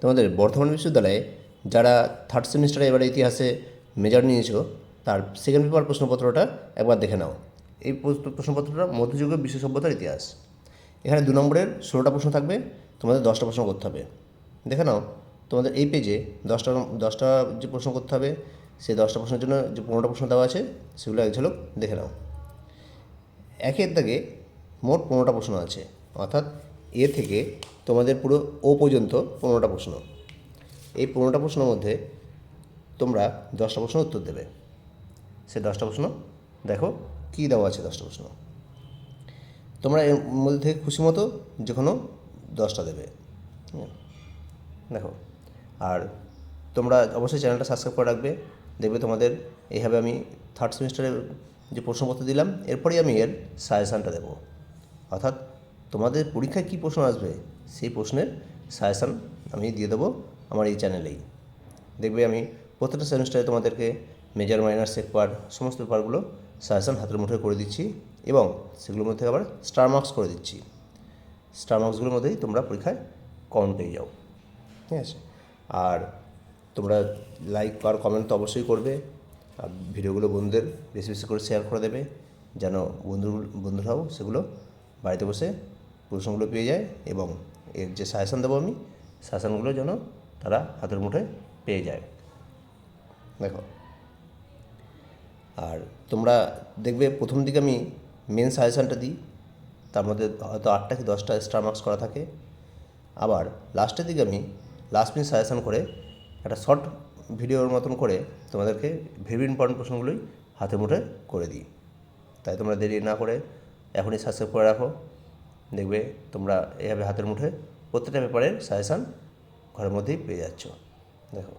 তোমাদের বর্ধমান বিশ্ববিদ্যালয়ে যারা থার্ড সেমিস্টারে এবারে ইতিহাসে মেজর নিয়েছো, তার সেকেন্ড পেপার প্রশ্নপত্রটা একবার দেখে নাও। এই প্রশ্ন- প্রশ্নপত্রটা মধ্যযুগীয় বিশ্ব সভ্যতার ইতিহাস। এখানে দু নম্বরের ষোলোটা প্রশ্ন থাকবে, তোমাদের দশটা প্রশ্ন করতে হবে। দেখে নাও, তোমাদের এই পেজে দশটা দশটা যে প্রশ্ন করতে হবে, সেই দশটা প্রশ্নের জন্য যে পনেরোটা প্রশ্ন দেওয়া আছে, সেগুলো এক ঝলক দেখে নাও। একের দাগে মোট পনেরোটা প্রশ্ন আছে, অর্থাৎ এ থেকে তোমাদের পুরো ও পর্যন্ত পনেরোটা প্রশ্ন। এই পনেরোটা প্রশ্নের মধ্যে তোমরা দশটা প্রশ্ন উত্তর দেবে। সে দশটা প্রশ্ন, দেখো কী দেওয়া আছে দশটা প্রশ্ন। তোমরা এর মধ্যে থেকে খুশি মতো যে কোনো দশটা দেবে। দেখো। আর তোমরা অবশ্যই চ্যানেলটা সাবস্ক্রাইব করে রাখবে। দেখবে তোমাদের এইভাবে আমি থার্ড সেমিস্টারের যে প্রশ্নপত্র দিলাম, এরপরেই আমি এর সাজেশানটা দেবো। অর্থাৎ তোমাদের পরীক্ষায় কী প্রশ্ন আসবে? সেই প্রশ্নের সাজেশান আমি দিয়ে দেবো আমার এই চ্যানেলেই দেখবে আমি প্রত্যেকটা সেমিস্টারে তোমাদেরকে মেজর মাইনার সেক পার্ট সমস্ত পেপারগুলো সাজেশান হাতের মুঠোয় করে দিচ্ছি এবং সেগুলোর মধ্যে আবার স্টার মার্কস করে দিচ্ছি। স্টার মার্কসগুলোর মধ্যেই তোমরা পরীক্ষায় কমন পেয়ে যাও। ঠিক আছে? আর তোমরা লাইক আর কমেন্ট তো অবশ্যই করবে। আর ভিডিওগুলো বন্ধুদের বেশি বেশি করে শেয়ার করে দেবে যেন বন্ধু বন্ধুরাও সেগুলো বাড়িতে বসে প্রশ্নগুলো পেয়ে যায় এবং এর যে সাজেশান দেবো আমি সাজেশানগুলো যেন তারা হাতের মুঠোয় পেয়ে যায়। দেখো। আর তোমরা দেখবে প্রথম দিকে আমি মেন সাজেশানটা দিই, তার মধ্যে হয়তো আটটা কি দশটা স্টার মার্কস করা থাকে। আবার লাস্টের দিকে আমি লাস্ট মিনিট সাজেশান করে একটা শর্ট ভিডিওর মতন করে তোমাদেরকে ভেরি ইম্পর্টেন্ট প্রশ্নগুলোই হাতে মুঠে করে দিই। তাই তোমরা দেরি না করে এখনই সাবস্ক্রাইব করে রাখো। দেখবে তোমরা এভাবে হাতের মুঠে প্রত্যেকটা পেপারের সাজেশান ঘরের মধ্যেই পেয়ে যাচ্ছ। দেখো।